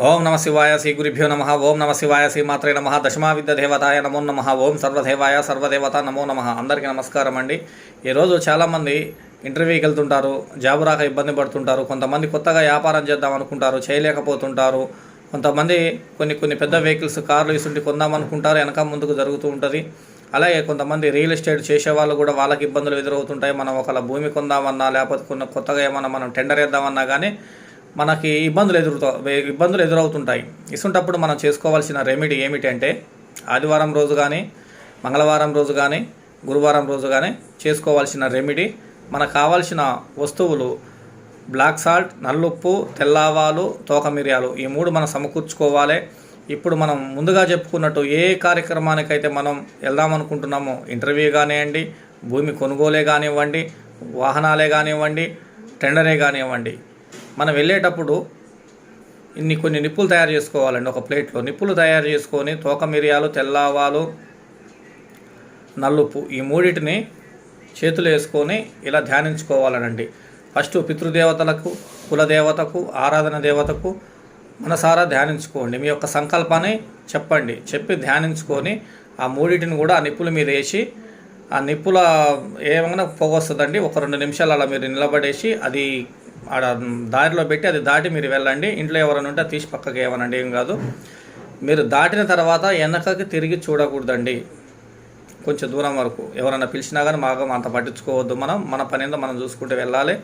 ఓం నమ శివాయ శ్రీ గురుభ్యో నమ ఓం నమ శివాయ శ్రీ మాత్రే నమ దశమా విద్య దేవతాయ నమో నమ ఓం సర్వదేవాయ సర్వదేవత నమో నమ. అందరికీ నమస్కారం అండి. ఈరోజు చాలామంది ఇంటర్వ్యూకి వెళ్తుంటారు జాబు రాక ఇబ్బంది పడుతుంటారు కొంతమంది కొత్తగా వ్యాపారం చేద్దాం అనుకుంటారు చేయలేకపోతుంటారు కొంతమంది కొన్ని కొన్ని పెద్ద వెహికల్స్ కార్లు ఇసుంటి కొందాం అనుకుంటారు వెనక ముందుకు జరుగుతూ ఉంటుంది. అలాగే కొంతమంది రియల్ ఎస్టేట్ చేసే వాళ్ళు కూడా వాళ్ళకి ఇబ్బందులు ఎదురవుతుంటాయి. మనం ఒకళ్ళ భూమి కొందామన్నా లేకపోతే కొన్ని కొత్తగా ఏమన్నా మనం టెండర్ వేద్దామన్నా కానీ మనకి ఇబ్బందులు ఎదురుతా ఇబ్బందులు ఎదురవుతుంటాయి. ఇసుంటప్పుడు మనం చేసుకోవాల్సిన రెమెడీ ఏమిటంటే ఆదివారం రోజు కానీ మంగళవారం రోజు కానీ గురువారం రోజు కానీ చేసుకోవాల్సిన రెమెడీ మనకు కావాల్సిన వస్తువులు బ్లాక్ సాల్ట్ నల్లుప్పు తెల్లావాలు తోక మిరియాలు ఈ మూడు మనం సమకూర్చుకోవాలి. ఇప్పుడు మనం ముందుగా చెప్పుకున్నట్టు ఏ కార్యక్రమానికైతే మనం వెళ్దాం అనుకుంటున్నామో ఇంటర్వ్యూ కానివ్వండి భూమి కొనుగోలే కానివ్వండి వాహనాలే కానివ్వండి టెండరే కానివ్వండి మనం వెళ్ళేటప్పుడు ఇన్ని కొన్ని నిప్పులు తయారు చేసుకోవాలండి. ఒక ప్లేట్లో నిప్పులు తయారు చేసుకొని తోక మిరియాలు తెల్లావాలు నల్లుప్పు ఈ మూడింటిని చేతులు వేసుకొని ఇలా ధ్యానించుకోవాలనండి. ఫస్ట్ పితృదేవతలకు కులదేవతకు ఆరాధన దేవతకు మనసారా ధ్యానించుకోండి. మీ యొక్క సంకల్పాన్ని చెప్పండి. చెప్పి ధ్యానించుకొని ఆ మూడింటిని కూడా ఆ నిప్పుల మీద వేసి ఆ నిప్పుల ఏమైనా పొగ వస్తుందండి ఒక రెండు నిమిషాలు అలా మీరు నిలబడేసి అది ఆడ దారిలో పెట్టి అది దాటి మీరు వెళ్ళండి. ఇంట్లో ఎవరైనా ఉంటే తీసి పక్కకి ఏమనండి ఏం కాదు. మీరు దాటిన తర్వాత వెనకకి తిరిగి చూడకూడదండి. కొంచెం దూరం వరకు. ఎవరైనా పిలిచినా కానీ మాకు అంత పట్టించుకోవద్దు మనం. మన పని ఏందో మనం చూసుకుంటూ వెళ్ళాలి.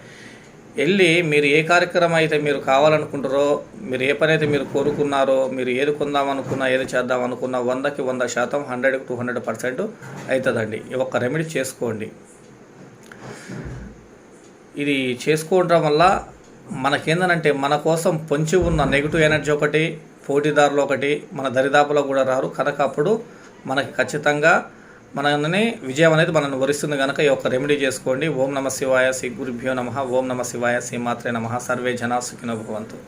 వెళ్ళి మీరు ఏ కార్యక్రమం అయితే మీరు కావాలనుకుంటారో మీరు ఏ పని అయితే మీరు కోరుకున్నారో మీరు ఏది కొందాం అనుకున్నా ఏది చేద్దాం అనుకున్నా వందకి వంద శాతం హండ్రెడ్కి టూ హండ్రెడ్ పర్సెంట్ అవుతుందండి. ఒక్క రెమెడీ చేసుకోండి. ఇది చేసుకోవడం వల్ల మనకేందనంటే మన కోసం పొంచి ఉన్న నెగిటివ్ ఎనర్జీ ఒకటి పోటీదారులు ఒకటి మన దరిదాపులో కూడా రారు. కనుక అప్పుడు మనకి ఖచ్చితంగా మనని విజయం అనేది మనల్ని వరిస్తుంది కనుక ఈ యొక్క రెమెడీ చేసుకోండి. ఓం నమ శివాయ శ్రీ గురుభ్యో నమ. ఓం నమ శివాయ శ్రీమాత్రే నమ. సర్వే జనా సుఖినో భవంతు.